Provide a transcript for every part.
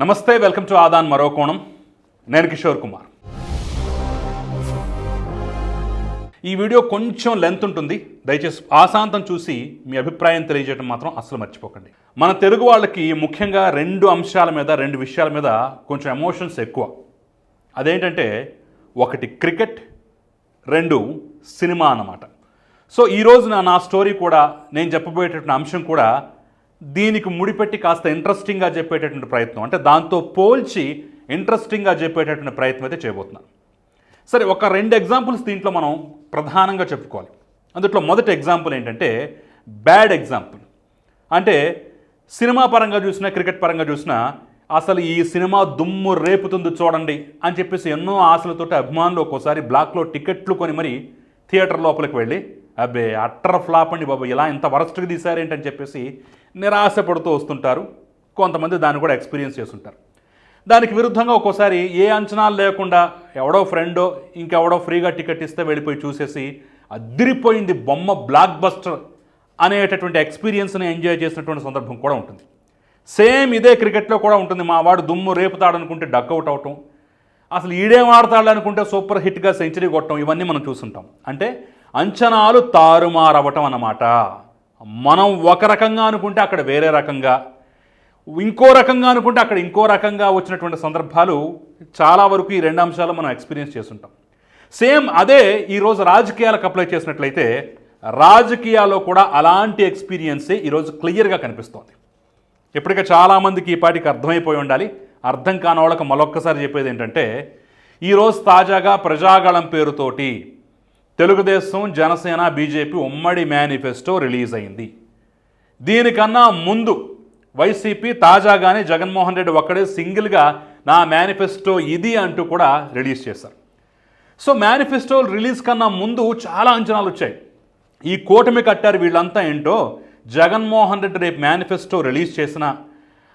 నమస్తే welcome to Aadan మరో కోణం. నేను కిషోర్ కుమార్. ఈ వీడియో కొంచెం లెంత్ ఉంటుంది. దయచేసి ఆశాంతం చూసి మీ అభిప్రాయం తెలియజేయడం మాత్రం అస్సలు మర్చిపోకండి. మన తెలుగు వాళ్ళకి ముఖ్యంగా రెండు అంశాల మీద రెండు విషయాల మీద కొంచెం ఎమోషన్స్ ఎక్కువ. అదేంటంటే ఒకటి క్రికెట్ రెండు సినిమా అన్నమాట. సో ఈ రోజున నా స్టోరీ కూడా నేను చెప్పబోయేటటువంటి అంశం కూడా దీనికి ముడిపెట్టి కాస్త ఇంట్రెస్టింగ్గా చెప్పేటటువంటి ప్రయత్నం. అంటే దాంతో పోల్చి ఇంట్రెస్టింగ్గా చెప్పేటటువంటి ప్రయత్నం అయితే చేయబోతున్నాను సరే ఒక రెండు ఎగ్జాంపుల్స్ దీంట్లో మనం ప్రధానంగా చెప్పుకోవాలి. అందులో మొదటి ఎగ్జాంపుల్ ఏంటంటే బ్యాడ్ ఎగ్జాంపుల్ అంటే సినిమా పరంగా చూసినా క్రికెట్ పరంగా చూసినా అసలు ఈ సినిమా దుమ్ము రేపుతుంది చూడండి అని చెప్పేసి ఎన్నో ఆశలతోటి అభిమానులు ఒక్కోసారి బ్లాక్లో టికెట్లు కొని మరి థియేటర్ లోపలికి వెళ్ళి అబ్బే అట్టర్ ఫ్లాప్ అండి బాబు ఇలా ఇంత వరస్ట్గా తీశారేంటని చెప్పేసి నిరాశపడుతూ వస్తుంటారు. కొంతమంది దాన్ని కూడా ఎక్స్పీరియన్స్ చేస్తుంటారు. దానికి విరుద్ధంగా ఒక్కోసారి ఏ అంచనాలు లేకుండా ఎవడో ఫ్రెండో ఇంకెవడో ఫ్రీగా టికెట్ ఇస్తే వెళ్ళిపోయి చూసేసి అదిరిపోయింది బొమ్మ బ్లాక్ బస్టర్ అనేటటువంటి ఎక్స్పీరియన్స్ని ఎంజాయ్ చేసినటువంటి సందర్భం కూడా ఉంటుంది. సేమ్ ఇదే క్రికెట్లో కూడా ఉంటుంది. మా వాడు దుమ్ము రేపుతాడనుకుంటే డక్అవుట్ అవటం అసలు ఈడేం ఆడతాడు అనుకుంటే సూపర్ హిట్గా సెంచరీ కొట్టడం ఇవన్నీ మనం చూస్తుంటాం. అంటే అంచనాలు తారుమారవటం అన్నమాట. మనం ఒక రకంగా అనుకుంటే అక్కడ వేరే రకంగా ఇంకో రకంగా అనుకుంటే అక్కడ ఇంకో రకంగా వచ్చినటువంటి సందర్భాలు చాలా వరకు ఈ రెండు అంశాలు మనం ఎక్స్పీరియన్స్ చేస్తుంటాం. సేమ్ అదే ఈరోజు రాజకీయాలకు అప్లై చేసినట్లయితే రాజకీయాల్లో కూడా అలాంటి ఎక్స్పీరియన్సే ఈరోజు క్లియర్గా కనిపిస్తోంది. ఇప్పటికే చాలామందికి ఈ పాటికి అర్థమైపోయి ఉండాలి. అర్థం కాని వాళ్ళకి మరొక్కసారి చెప్పేది ఏంటంటే ఈరోజు తాజాగా ప్రజాగళం పేరుతోటి తెలుగుదేశం జనసేన బీజేపీ ఉమ్మడి మేనిఫెస్టో రిలీజ్ అయింది. దీనికన్నా ముందు వైసీపీ తాజాగానే జగన్మోహన్ రెడ్డి ఒక్కడే సింగిల్గా నా మేనిఫెస్టో ఇది అంటూ కూడా రిలీజ్ చేశారు. సో మేనిఫెస్టో రిలీజ్ కన్నా ముందు చాలా అంచనాలు వచ్చాయి. ఈ కూటమి కట్టారు వీళ్ళంతా ఏంటో జగన్మోహన్ రెడ్డి రేపు మేనిఫెస్టో రిలీజ్ చేసిన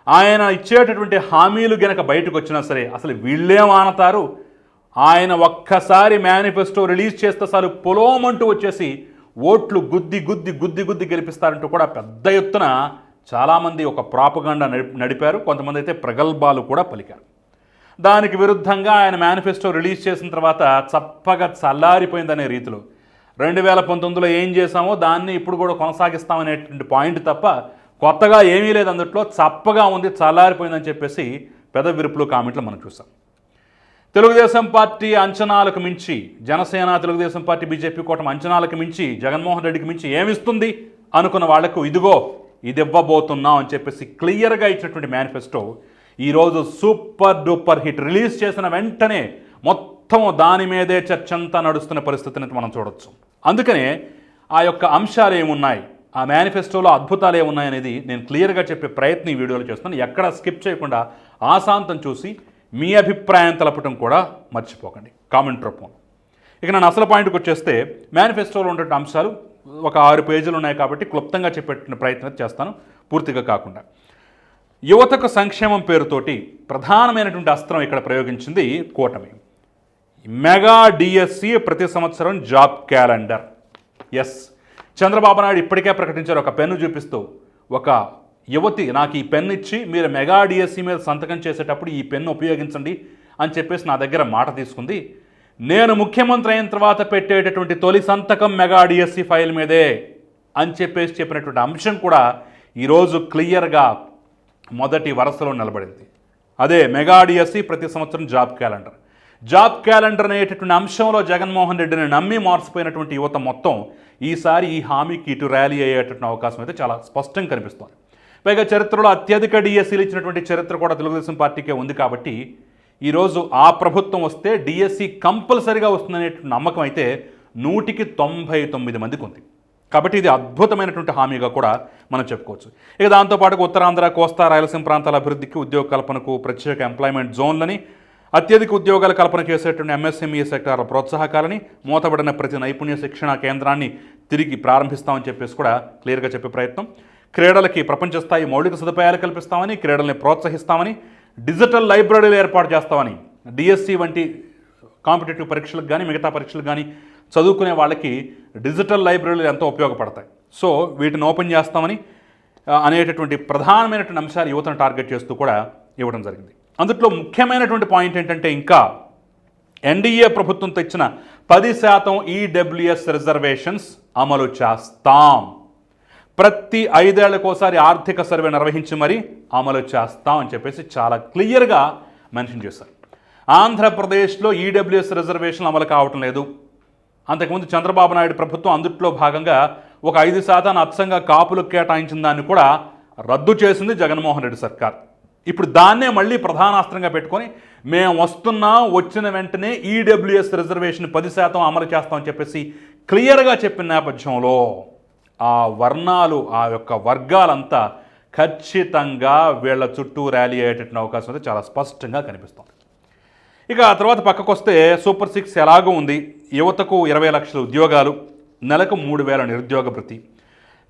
ఆయన ఇచ్చేటటువంటి హామీలు గనక బయటకు వచ్చినా సరే అసలు వీళ్ళేం ఆనతారు ఆయన ఒక్కసారి మేనిఫెస్టో రిలీజ్ చేస్తే చాలు పొలోమంటూ వచ్చేసి ఓట్లు గుద్ది గుద్ది గుద్ది గుద్ది గెలిపిస్తారంటూ కూడా పెద్ద ఎత్తున చాలామంది ఒక ప్రాపగండా నడి- నడిపారు. కొంతమంది అయితే ప్రగల్భాలు కూడా పలికారు. దానికి విరుద్ధంగా ఆయన మేనిఫెస్టో రిలీజ్ చేసిన తర్వాత చప్పగా చల్లారిపోయిందనే రీతిలో రెండు వేల పంతొమ్మిదిలో ఏం చేశామో దాన్ని ఇప్పుడు కూడా కొనసాగిస్తామనేటువంటి పాయింట్ తప్ప కొత్తగా ఏమీ లేదు అందుట్లో చప్పగా ఉంది చల్లారిపోయిందని చెప్పేసి పెద్ద విరుపులు కామెంట్లు మనం చూసాం తెలుగుదేశం పార్టీ అంచనాలకు మించి జనసేన తెలుగుదేశం పార్టీ బీజేపీ కూటమి అంచనాలకు మించి జగన్మోహన్ రెడ్డికి మించి ఏమిస్తుంది అనుకున్న వాళ్ళకు ఇదిగో ఇది ఇవ్వబోతున్నాం అని చెప్పేసి క్లియర్గా ఇచ్చినటువంటి మేనిఫెస్టో ఈరోజు సూపర్ డూపర్ హిట్ రిలీజ్ చేసిన వెంటనే మొత్తం దాని మీదే చర్చంతా నడుస్తున్న పరిస్థితిని మనం చూడొచ్చు. అందుకనే ఆ యొక్క అంశాలు ఏమున్నాయి? ఆ మేనిఫెస్టోలో అద్భుతాలు ఏమున్నాయి అనేది నేను క్లియర్గా చెప్పే ప్రయత్నం ఈ వీడియోలో చేస్తున్నాను. ఎక్కడ స్కిప్ చేయకుండా ఆశాంతం చూసి మీ అభిప్రాయం తెలపటం కూడా మర్చిపోకండి. కామెంట్ రూపంలో ఇక నేను అసలు పాయింట్కి వచ్చేస్తే మేనిఫెస్టోలో ఉండే అంశాలు ఒక ఆరు పేజీలు ఉన్నాయి కాబట్టి క్లుప్తంగా చెప్పేట ప్రయత్నం చేస్తాను. పూర్తిగా కాకుండా. యువతకు సంక్షేమం పేరుతోటి ప్రధానమైనటువంటి అస్త్రం ఇక్కడ ప్రయోగించింది కూటమి. మెగా డిఎస్సి ప్రతి సంవత్సరం job calendar. Yes Chandrababu Naidu ఇప్పటికే ప్రకటించారు. ఒక పెన్ను చూపిస్తూ ఒక యువతి నాకు ఈ పెన్ను ఇచ్చి మీరు మెగా డిఎస్సి మీద సంతకం చేసేటప్పుడు ఈ పెన్ను ఉపయోగించండి అని చెప్పేసి నా దగ్గర మాట తీసుకుంది. నేను ముఖ్యమంత్రి అయిన తర్వాత పెట్టేటటువంటి తొలి సంతకం మెగా డిఎస్సి ఫైల్ మీదే అని చెప్పేసి చెప్పినటువంటి అంశం కూడా ఈరోజు క్లియర్గా మొదటి వరుసలో నిలబడింది. అదే మెగా డిఎస్సి ప్రతి సంవత్సరం జాబ్ క్యాలెండర్. జాబ్ క్యాలెండర్ అనేటటువంటి అంశంలో జగన్మోహన్ రెడ్డిని నమ్మి మార్చిపోయినటువంటి యువత మొత్తం ఈసారి ఈ హామీకి ఇటు ర్యాలీ అయ్యేటటువంటి అవకాశం అయితే చాలా స్పష్టంగా కనిపిస్తోంది. పైగా చరిత్రలో అత్యధిక డిఎస్సీలు ఇచ్చినటువంటి చరిత్ర కూడా తెలుగుదేశం పార్టీకే ఉంది కాబట్టి ఈరోజు ఆ ప్రభుత్వం వస్తే డిఎస్సి కంపల్సరీగా వస్తుందనేటువంటి నమ్మకం అయితే నూటికి తొంభై తొమ్మిది మందికి ఉంది. కాబట్టి ఇది అద్భుతమైనటువంటి హామీగా కూడా మనం చెప్పుకోవచ్చు. ఇక దాంతోపాటు ఉత్తరాంధ్ర కోస్తా రాయలసీమ ప్రాంతాల అభివృద్ధికి ఉద్యోగ కల్పనకు ప్రత్యేక ఎంప్లాయ్మెంట్ జోన్లని అత్యధిక ఉద్యోగాల కల్పన చేసేటువంటి ఎంఎస్ఎంఈ సెక్టార్ల ప్రోత్సాహకాలని మూతబడిన ప్రతి నైపుణ్య శిక్షణ కేంద్రాన్ని తిరిగి ప్రారంభిస్తామని చెప్పేసి కూడా క్లియర్గా చెప్పే ప్రయత్నం. క్రీడలకి ప్రపంచ స్థాయి మౌలిక సదుపాయాలు కల్పిస్తామని క్రీడల్ని ప్రోత్సహిస్తామని డిజిటల్ లైబ్రరీలు ఏర్పాటు చేస్తామని డిఎస్సి వంటి కాంపిటేటివ్ పరీక్షలకు కానీ మిగతా పరీక్షలకు కానీ చదువుకునే వాళ్ళకి డిజిటల్ లైబ్రరీలు ఎంతో ఉపయోగపడతాయి. సో వీటిని ఓపెన్ చేస్తామని అనేటటువంటి ప్రధానమైనటువంటి అంశాలు యువతను టార్గెట్ చేస్తూ కూడా ఇవ్వడం జరిగింది. అందుట్లో ముఖ్యమైనటువంటి పాయింట్ ఏంటంటే ఇంకా ఎన్డీఏ ప్రభుత్వం తెచ్చిన పది శాతం ఈడబ్ల్యూఎస్ రిజర్వేషన్స్ అమలు చేస్తాం. ప్రతి ఐదేళ్ళకోసారి ఆర్థిక సర్వే నిర్వహించి మరీ అమలు చేస్తామని చెప్పేసి చాలా క్లియర్గా మెన్షన్ చేశారు. ఆంధ్రప్రదేశ్లో ఈడబ్ల్యూఎస్ రిజర్వేషన్ అమలు కావటం లేదు. అంతకుముందు చంద్రబాబు నాయుడు ప్రభుత్వం అందుట్లో భాగంగా ఒక ఐదు శాతాన్ని అచ్చంగా కాపులకు కేటాయించిన దాన్ని కూడా రద్దు చేసింది జగన్మోహన్ రెడ్డి సర్కార్. ఇప్పుడు దాన్నే మళ్ళీ ప్రధానాస్త్రంగా పెట్టుకొని మేము వస్తున్నాం వచ్చిన వెంటనే ఈడబ్ల్యూఎస్ రిజర్వేషన్ పది శాతం అమలు చేస్తామని చెప్పేసి క్లియర్గా చెప్పిన నేపథ్యంలో ఆ వర్ణాలు ఆ యొక్క వర్గాలంతా ఖచ్చితంగా వీళ్ళ చుట్టూ ర్యాలీ అయ్యేటటువంటి అవకాశం అయితే చాలా స్పష్టంగా కనిపిస్తుంది. ఇక ఆ తర్వాత పక్కకు వస్తే సూపర్ సిక్స్ ఎలాగో ఉంది? యువతకు ఇరవై లక్షల ఉద్యోగాలు నెలకు మూడు వేల నిరుద్యోగ భృతి.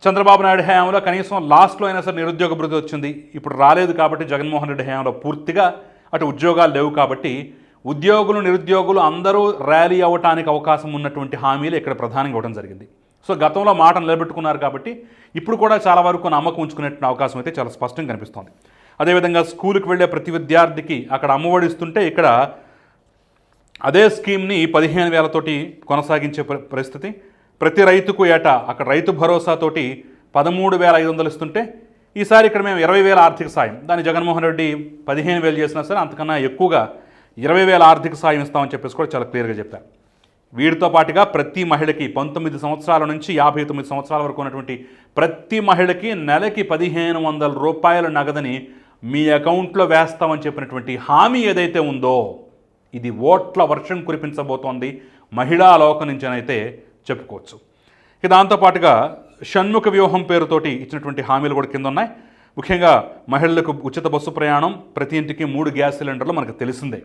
చంద్రబాబు నాయుడు హయాంలో కనీసం లాస్ట్లో అయినా సరే నిరుద్యోగ భృతి వచ్చింది. ఇప్పుడు రాలేదు కాబట్టి జగన్మోహన్ రెడ్డి హయాంలో పూర్తిగా అటు ఉద్యోగాలు లేవు కాబట్టి ఉద్యోగులు నిరుద్యోగులు అందరూ ర్యాలీ అవ్వటానికి అవకాశం ఉన్నటువంటి హామీలు ఇక్కడ ప్రధానంగా ఇవ్వడం జరిగింది. సో గతంలో మాట నిలబెట్టుకున్నారు కాబట్టి ఇప్పుడు కూడా చాలా వరకు నమ్మకం ఉంచుకునే అవకాశం అయితే చాలా స్పష్టంగా కనిపిస్తోంది. అదేవిధంగా స్కూల్కి వెళ్ళే ప్రతి విద్యార్థికి అక్కడ అమ్మఒడి ఇస్తుంటే ఇక్కడ అదే స్కీమ్ని పదిహేను వేలతోటి కొనసాగించే పరి- పరిస్థితి. ప్రతి రైతుకు ఏటా అక్కడ రైతు భరోసాతోటి పదమూడు వేల ఐదు వందలు ఇస్తుంటే ఈసారి ఇక్కడ మేము ఇరవై వేల ఆర్థిక సాయం. దాన్ని జగన్మోహన్ రెడ్డి పదిహేను వేలు చేసినా సరే అంతకన్నా ఎక్కువగా ఇరవై వేల ఆర్థిక సాయం ఇస్తామని చెప్పేసి కూడా చాలా క్లియర్గా చెప్పారు. వీరితో పాటుగా ప్రతి మహిళకి పంతొమ్మిది సంవత్సరాల నుంచి యాభై తొమ్మిది సంవత్సరాల వరకు ఉన్నటువంటి ప్రతి మహిళకి నెలకి పదిహేను వందల రూపాయల నగదని మీ అకౌంట్లో వేస్తామని చెప్పినటువంటి హామీ ఏదైతే ఉందో ఇది ఓట్ల వర్షం కురిపించబోతోంది. మహిళా లోకం నుంచినైతే చెప్పుకోవచ్చు. ఇక దాంతోపాటుగా షణ్ముఖ వ్యూహం పేరుతోటి ఇచ్చినటువంటి హామీలు కూడా కింద ఉన్నాయి. ముఖ్యంగా మహిళలకు ఉచిత బస్సు ప్రయాణం ప్రతి ఇంటికి మూడు గ్యాస్ సిలిండర్లు మనకు తెలిసిందే.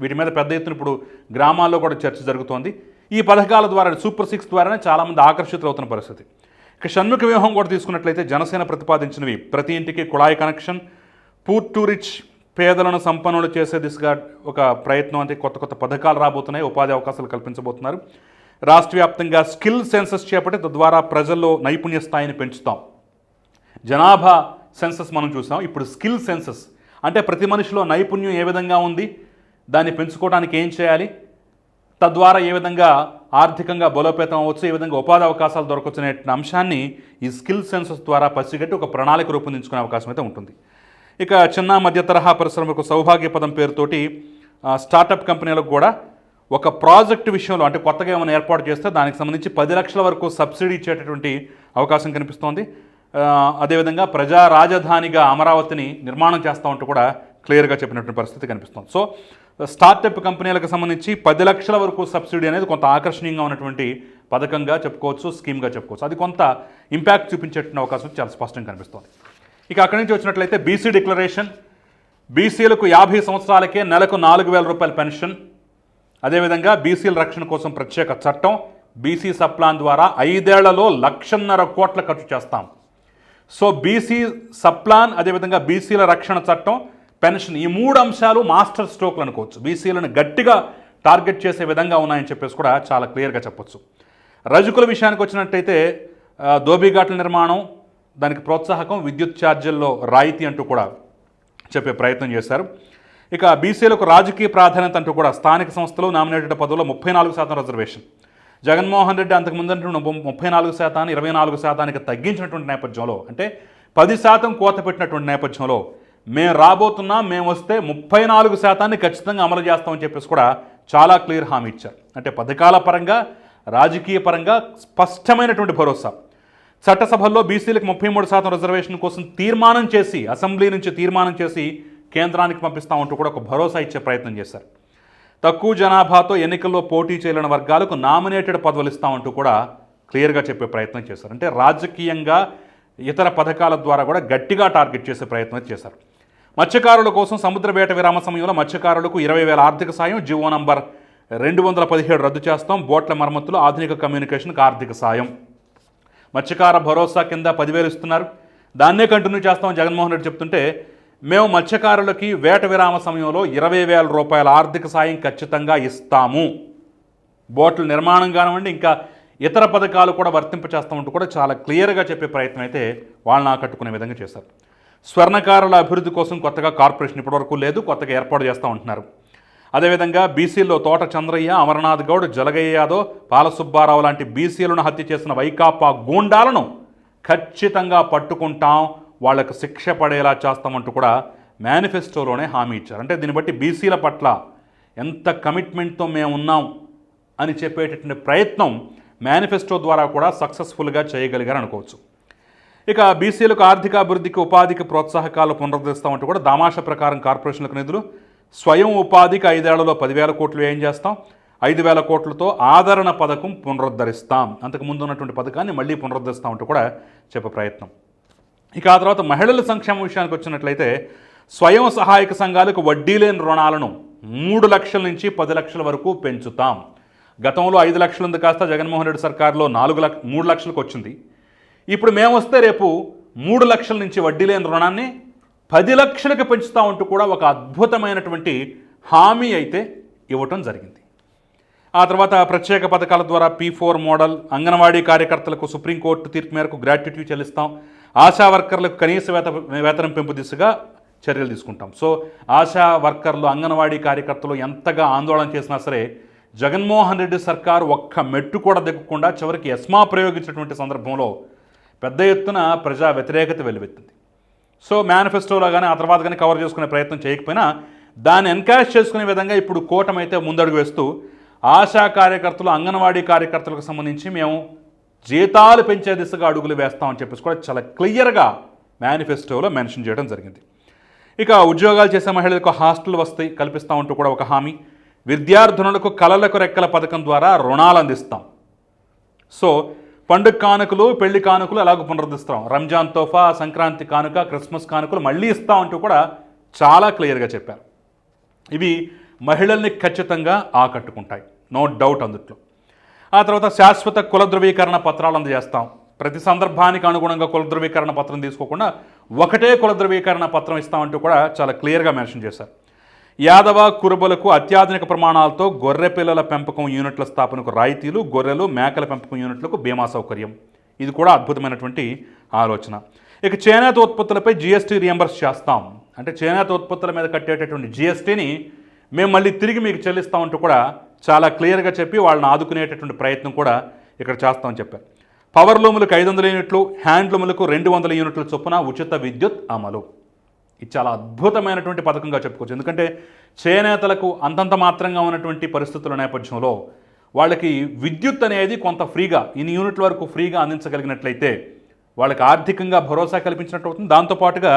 వీటి మీద పెద్ద ఎత్తున ఇప్పుడు గ్రామాల్లో కూడా చర్చ జరుగుతోంది. ఈ పథకాల ద్వారా సూపర్ సిక్స్ ద్వారానే చాలామంది ఆకర్షితులవుతున్న పరిస్థితి. ఇక షణ్ముఖ వ్యూహం కూడా తీసుకున్నట్లయితే జనసేన ప్రతిపాదించినవి. ప్రతి ఇంటికి కుళాయి కనెక్షన్ పూర్ టు రిచ్ పేదలను సంపన్నులు చేసే దిశగా ఒక ప్రయత్నం అంటే కొత్త కొత్త పథకాలు రాబోతున్నాయి ఉపాధి అవకాశాలు కల్పించబోతున్నారు. రాష్ట్ర వ్యాప్తంగా స్కిల్ సెన్సస్ చేపట్టి తద్వారా ప్రజల్లో నైపుణ్య స్థాయిని పెంచుతాం. జనాభా సెన్సస్ మనం చూసాం. ఇప్పుడు స్కిల్ సెన్సస్ అంటే ప్రతి మనిషిలో నైపుణ్యం ఏ విధంగా ఉంది దాన్ని పెంచుకోవడానికి ఏం చేయాలి? తద్వారా ఏ విధంగా ఆర్థికంగా బలోపేతం అవ్వచ్చు ఏ విధంగా ఉపాధి అవకాశాలు దొరకవచ్చు అనే అంశాన్ని ఈ స్కిల్ సెన్సస్ ద్వారా పసిగట్టి ఒక ప్రణాళిక రూపొందించుకునే అవకాశం అయితే ఉంటుంది. ఇక చిన్న మధ్య తరహా పరిశ్రమకు సౌభాగ్య పదం పేరుతోటి స్టార్టప్ కంపెనీలకు కూడా ఒక ప్రాజెక్ట్ విషయంలో అంటే కొత్తగా ఏమైనా ఏర్పాటు చేస్తే దానికి సంబంధించి పది లక్షల వరకు సబ్సిడీ ఇచ్చేటటువంటి అవకాశం కనిపిస్తోంది. అదేవిధంగా ప్రజా రాజధానిగా అమరావతిని నిర్మాణం చేస్తామంటూ కూడా క్లియర్గా చెప్పినటువంటి పరిస్థితి కనిపిస్తుంది. సో స్టార్టప్ కంపెనీలకు సంబంధించి పది లక్షల వరకు సబ్సిడీ అనేది కొంత ఆకర్షణీయంగా ఉన్నటువంటి పథకంగా చెప్పుకోవచ్చు స్కీమ్గా చెప్పుకోవచ్చు. అది కొంత ఇంపాక్ట్ చూపించేటువంటి అవకాశం చాలా స్పష్టంగా కనిపిస్తుంది. ఇక అక్కడి నుంచి వచ్చినట్లయితే బీసీ డిక్లరేషన్ బీసీలకు యాభై సంవత్సరాలకే నెలకు నాలుగు వేల రూపాయల పెన్షన్ అదేవిధంగా బీసీల రక్షణ కోసం ప్రత్యేక చట్టం బీసీ సప్లాన్ ద్వారా ఐదేళ్ళలో లక్షన్నర కోట్ల ఖర్చు చేస్తాం. సో బీసీ సప్లాన్ అదేవిధంగా బీసీల రక్షణ చట్టం పెన్షన్ ఈ మూడు అంశాలు మాస్టర్ స్ట్రోక్లు అనుకోవచ్చు. బీసీలను గట్టిగా టార్గెట్ చేసే విధంగా ఉన్నాయని చెప్పేసి కూడా చాలా క్లియర్గా చెప్పొచ్చు. రజకుల విషయానికి వచ్చినట్టయితే దోబీఘాట్ల నిర్మాణం దానికి ప్రోత్సాహకం విద్యుత్ ఛార్జీల్లో రాయితీ అంటూ కూడా చెప్పే ప్రయత్నం చేశారు. ఇక బీసీలకు రాజకీయ ప్రాధాన్యత అంటూ కూడా స్థానిక సంస్థలు నామినేటెడ్ పదవుల్లో ముప్పై నాలుగు శాతం రిజర్వేషన్. జగన్మోహన్ రెడ్డి అంతకు ముందు ముప్పై నాలుగు శాతాన్ని ఇరవై నాలుగు శాతానికి తగ్గించినటువంటి నేపథ్యంలో అంటే పది శాతం కోత పెట్టినటువంటి నేపథ్యంలో మేము రాబోతున్నాం మేము వస్తే ముప్పై నాలుగు శాతాన్ని ఖచ్చితంగా అమలు చేస్తామని చెప్పేసి కూడా చాలా క్లియర్ హామీ ఇచ్చారు. అంటే పథకాల పరంగా రాజకీయ పరంగా స్పష్టమైనటువంటి భరోసా. చట్టసభల్లో బీసీలకు ముప్పై మూడు శాతం రిజర్వేషన్ కోసం తీర్మానం చేసి అసెంబ్లీ నుంచి తీర్మానం చేసి కేంద్రానికి పంపిస్తామంటూ కూడా ఒక భరోసా ఇచ్చే ప్రయత్నం చేశారు. తక్కువ జనాభాతో ఎన్నికల్లో పోటీ చేయలేని వర్గాలకు నామినేటెడ్ పదవులు ఇస్తామంటూ కూడా క్లియర్గా చెప్పే ప్రయత్నం చేశారు. అంటే రాజకీయంగా ఇతర పథకాల ద్వారా కూడా గట్టిగా టార్గెట్ చేసే ప్రయత్నం చేశారు. మత్స్యకారుల కోసం సముద్ర వేట విరామ సమయంలో మత్స్యకారులకు ఇరవై వేల ఆర్థిక సాయం జీవో నంబర్ రెండు వందల పదిహేడు రద్దు చేస్తాం. బోట్ల మరమ్మతులు ఆధునిక కమ్యూనికేషన్కి ఆర్థిక సాయం. మత్స్యకార భరోసా కింద పదివేలు ఇస్తున్నారు. దాన్నే కంటిన్యూ చేస్తాం జగన్మోహన్ రెడ్డి చెప్తుంటే మేము మత్స్యకారులకి వేట విరామ సమయంలో ఇరవై వేల రూపాయల ఆర్థిక సాయం ఖచ్చితంగా ఇస్తాము. బోట్ల నిర్మాణం కానివ్వండి ఇంకా ఇతర పథకాలు కూడా వర్తింపచేస్తామంటూ కూడా చాలా క్లియర్గా చెప్పే ప్రయత్నం అయితే వాళ్ళని ఆకట్టుకునే విధంగా చేశారు. స్వర్ణకారుల అభివృద్ధి కోసం కొత్తగా కార్పొరేషన్ ఇప్పటివరకు లేదు కొత్తగా ఏర్పాటు చేస్తూ ఉంటున్నారు. అదేవిధంగా బీసీల్లో తోట చంద్రయ్య అమర్నాథ్ గౌడ్ జలగయ్య యాదవ్ బాలసుబ్బారావు లాంటి బీసీలను హత్య చేసిన వైకాపా గూండాలను ఖచ్చితంగా పట్టుకుంటాం వాళ్ళకు శిక్ష పడేలా చేస్తామంటూ కూడా మేనిఫెస్టోలోనే హామీ ఇచ్చారు. అంటే దీన్ని బట్టి బీసీల పట్ల ఎంత కమిట్మెంట్తో మేము ఉన్నాం అని చెప్పేటటువంటి ప్రయత్నం మేనిఫెస్టో ద్వారా కూడా సక్సెస్ఫుల్గా చేయగలిగారు అనుకోవచ్చు ఇక బీసీలకు ఆర్థిక అభివృద్ధికి ఉపాధికి ప్రోత్సాహకాలు పునరుద్ధరిస్తామంటూ కూడా దామాష ప్రకారం కార్పొరేషన్లకు నిధులు. స్వయం ఉపాధికి ఐదేళ్ళలో పదివేల కోట్లు వ్యయం చేస్తాం. ఐదు వేల కోట్లతో ఆదరణ పథకం పునరుద్ధరిస్తాం. అంతకు ముందు ఉన్నటువంటి పథకాన్ని మళ్ళీ పునరుద్ధరిస్తామంటూ కూడా చెప్పే ప్రయత్నం. ఇక ఆ తర్వాత మహిళల సంక్షేమ విషయానికి వచ్చినట్లయితే స్వయం సహాయక సంఘాలకు వడ్డీ లేని రుణాలను మూడు లక్షల నుంచి పది లక్షల వరకు పెంచుతాం. గతంలో ఐదు లక్షలు ఉంది కాస్త జగన్మోహన్ రెడ్డి సర్కారులో నాలుగు లక్ష మూడు లక్షలకు వచ్చింది. ఇప్పుడు మేము వస్తే రేపు మూడు లక్షల నుంచి వడ్డీ లేని రుణాన్ని పది లక్షలకు పెంచుతా ఉంటూ కూడా ఒక అద్భుతమైనటువంటి హామీ అయితే ఇవ్వటం జరిగింది. ఆ తర్వాత ప్రత్యేక పథకాల ద్వారా పీ ఫోర్ మోడల్ అంగన్వాడీ కార్యకర్తలకు సుప్రీంకోర్టు తీర్పు మేరకు గ్రాట్యుటీ చెల్లిస్తాం. ఆశా వర్కర్లకు కనీస వేత వేతనం పెంపు దిశగా చర్యలు తీసుకుంటాం. సో ఆశా వర్కర్లు అంగన్వాడీ కార్యకర్తలు ఎంతగా ఆందోళన చేసినా సరే జగన్మోహన్ రెడ్డి సర్కారు ఒక్క మెట్టు కూడా దిగకుండా చివరికి ఎస్మా ప్రయోగించినటువంటి సందర్భంలో పెద్ద ఎత్తున ప్రజా వ్యతిరేకత వెలువెత్తింది. సో మేనిఫెస్టోలో కానీ ఆ తర్వాత కానీ కవర్ చేసుకునే ప్రయత్నం చేయకపోయినా దాన్ని ఎన్కరేజ్ చేసుకునే విధంగా ఇప్పుడు కూటమి అయితే ముందడుగు వేస్తూ ఆశా కార్యకర్తలు అంగన్వాడీ కార్యకర్తలకు సంబంధించి మేము జీతాలు పెంచే దిశగా అడుగులు వేస్తామని చెప్పేసి కూడా చాలా క్లియర్గా మేనిఫెస్టోలో మెన్షన్ చేయడం జరిగింది. ఇక ఉద్యోగాలు చేసే మహిళలకు హాస్టల్ వస్తాయి కల్పిస్తామంటూ కూడా ఒక హామీ. విద్యార్థినులకు కలలకు రెక్కల పథకం ద్వారా రుణాలు అందిస్తాం. సో పండుగ కానుకలు పెళ్ళి కానుకలు అలాగ పునరుద్ధిస్తాం రంజాన్ తోఫా సంక్రాంతి కానుక క్రిస్మస్ కానుకలు మళ్ళీ ఇస్తామంటూ కూడా చాలా క్లియర్గా చెప్పారు. ఇవి మహిళల్ని ఖచ్చితంగా ఆకట్టుకుంటాయి. నో డౌట్ అందుట్లో. ఆ తర్వాత శాశ్వత కుల ధృవీకరణ పత్రాలు అందజేస్తాం. ప్రతి సందర్భానికి అనుగుణంగా కుల ధృవీకరణ పత్రం తీసుకోకుండా ఒకటే కుల ధృవీకరణ పత్రం ఇస్తామంటూ కూడా చాలా క్లియర్గా మెన్షన్ చేశారు. యాదవ కురుబలకు అత్యాధునిక ప్రమాణాలతో గొర్రె పిల్లల పెంపకం యూనిట్ల స్థాపనకు రాయితీలు గొర్రెలు మేకల పెంపకం యూనిట్లకు బీమా సౌకర్యం. ఇది కూడా అద్భుతమైనటువంటి ఆలోచన. ఇక చేనేత ఉత్పత్తులపై జీఎస్టీ రియంబర్స్ చేస్తాం. అంటే చేనేత ఉత్పత్తుల మీద కట్టేటటువంటి జీఎస్టీని మేము మళ్ళీ తిరిగి మీకు చెల్లిస్తామంటూ కూడా చాలా క్లియర్గా చెప్పి వాళ్ళని ఆదుకునేటటువంటి ప్రయత్నం కూడా ఇక్కడ చేస్తామని చెప్పారు. పవర్ లూములకు ఐదు వందల యూనిట్లు హ్యాండ్లూములకు రెండు వందల యూనిట్ల చొప్పున ఉచిత విద్యుత్ అమలు. ఇది చాలా అద్భుతమైనటువంటి పథకంగా చెప్పుకోవచ్చు. ఎందుకంటే చేనేతలకు అంతంత మాత్రంగా ఉన్నటువంటి పరిస్థితుల నేపథ్యంలో వాళ్ళకి విద్యుత్ అనేది కొంత ఫ్రీగా ఇన్ని యూనిట్ల వరకు ఫ్రీగా అందించగలిగినట్లయితే వాళ్ళకి ఆర్థికంగా భరోసా కల్పించినట్టు అవుతుంది. దాంతోపాటుగా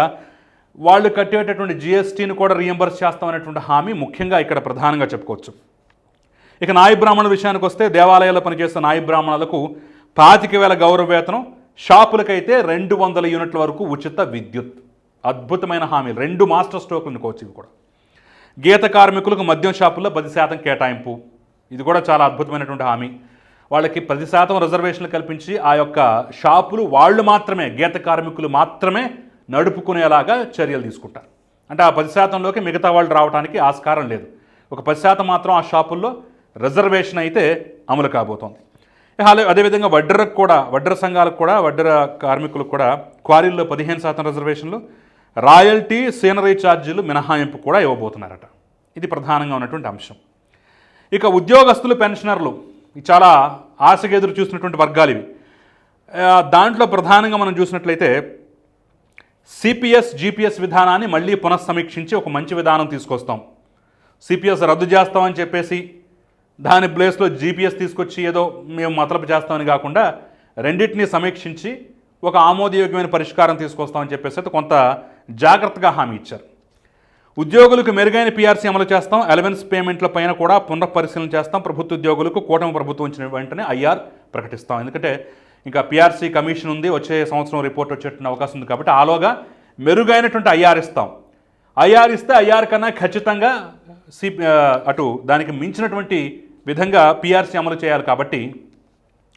వాళ్ళు కట్టేటటువంటి జిఎస్టీని కూడా రీఎంబర్స్ చేస్తామనేటువంటి హామీ ముఖ్యంగా ఇక్కడ ప్రధానంగా చెప్పుకోవచ్చు. ఇక నాయి బ్రాహ్మణుల విషయానికి వస్తే దేవాలయాల్లో పనిచేస్తున్న నాయి బ్రాహ్మణులకు పాతిక వేల గౌరవ వేతనం షాపులకైతే రెండు వందల యూనిట్ల వరకు ఉచిత విద్యుత్. అద్భుతమైన హామీలు. రెండు మాస్టర్ స్ట్రోకులు అనుకోవచ్చు ఇవి కూడా. గీత కార్మికులకు మద్యం షాపుల్లో పది శాతం కేటాయింపు. ఇది కూడా చాలా అద్భుతమైనటువంటి హామీ. వాళ్ళకి పది శాతం రిజర్వేషన్లు కల్పించి ఆ యొక్క షాపులు వాళ్ళు మాత్రమే గీత కార్మికులు మాత్రమే నడుపుకునేలాగా చర్యలు తీసుకుంటారు. అంటే ఆ పది శాతంలోకి మిగతా వాళ్ళు రావడానికి ఆస్కారం లేదు. ఒక పది శాతం మాత్రం ఆ షాపుల్లో రిజర్వేషన్ అయితే అమలు కాబోతోంది. అలాగే అదేవిధంగా వడ్డరకు కూడా వడ్డర సంఘాలకు కూడా వడ్డర కార్మికులకు కూడా క్వారీల్లో పదిహేను శాతం రిజర్వేషన్లు రాయల్టీ సీనరీ ఛార్జీలు మినహాయింపు కూడా ఇవ్వబోతున్నారట. ఇది ప్రధానంగా ఉన్నటువంటి అంశం. ఇక ఉద్యోగస్తులు పెన్షనర్లు చాలా ఆశగా ఎదురు చూసినటువంటి వర్గాలు ఇవి. దాంట్లో ప్రధానంగా మనం చూసినట్లయితే సిపిఎస్ జీపీఎస్ విధానాన్ని మళ్ళీ పునఃసమీక్షించి ఒక మంచి విధానం తీసుకొస్తాం. సిపిఎస్ రద్దు చేస్తామని చెప్పేసి దాని ప్లేస్లో జీపీఎస్ తీసుకొచ్చి ఏదో మేము మతలపు చేస్తామని కాకుండా రెండింటినీ సమీక్షించి ఒక ఆమోదయోగ్యమైన పరిష్కారం తీసుకొస్తామని చెప్పేసి అయితే కొంత జాగ్రత్తగా హామీ ఇచ్చారు. ఉద్యోగులకు మెరుగైన పీఆర్సీ అమలు చేస్తాం అలవెన్స్ పేమెంట్ల పైన కూడా పునఃపరిశీలన చేస్తాం ప్రభుత్వ ఉద్యోగులకు కూటమి ప్రభుత్వం ఇచ్చిన వెంటనే ఐఆర్ ప్రకటిస్తాం. ఎందుకంటే ఇంకా పీఆర్సీ కమిషన్ ఉంది వచ్చే సంవత్సరం రిపోర్ట్ వచ్చేటువంటి అవకాశం ఉంది కాబట్టి ఆలోగా మెరుగైనటువంటి ఐఆర్ ఇస్తాం. ఐఆర్ ఇస్తే ఐఆర్ కన్నా ఖచ్చితంగా సి అటు దానికి మించినటువంటి విధంగా పీఆర్సీ అమలు చేయాలి కాబట్టి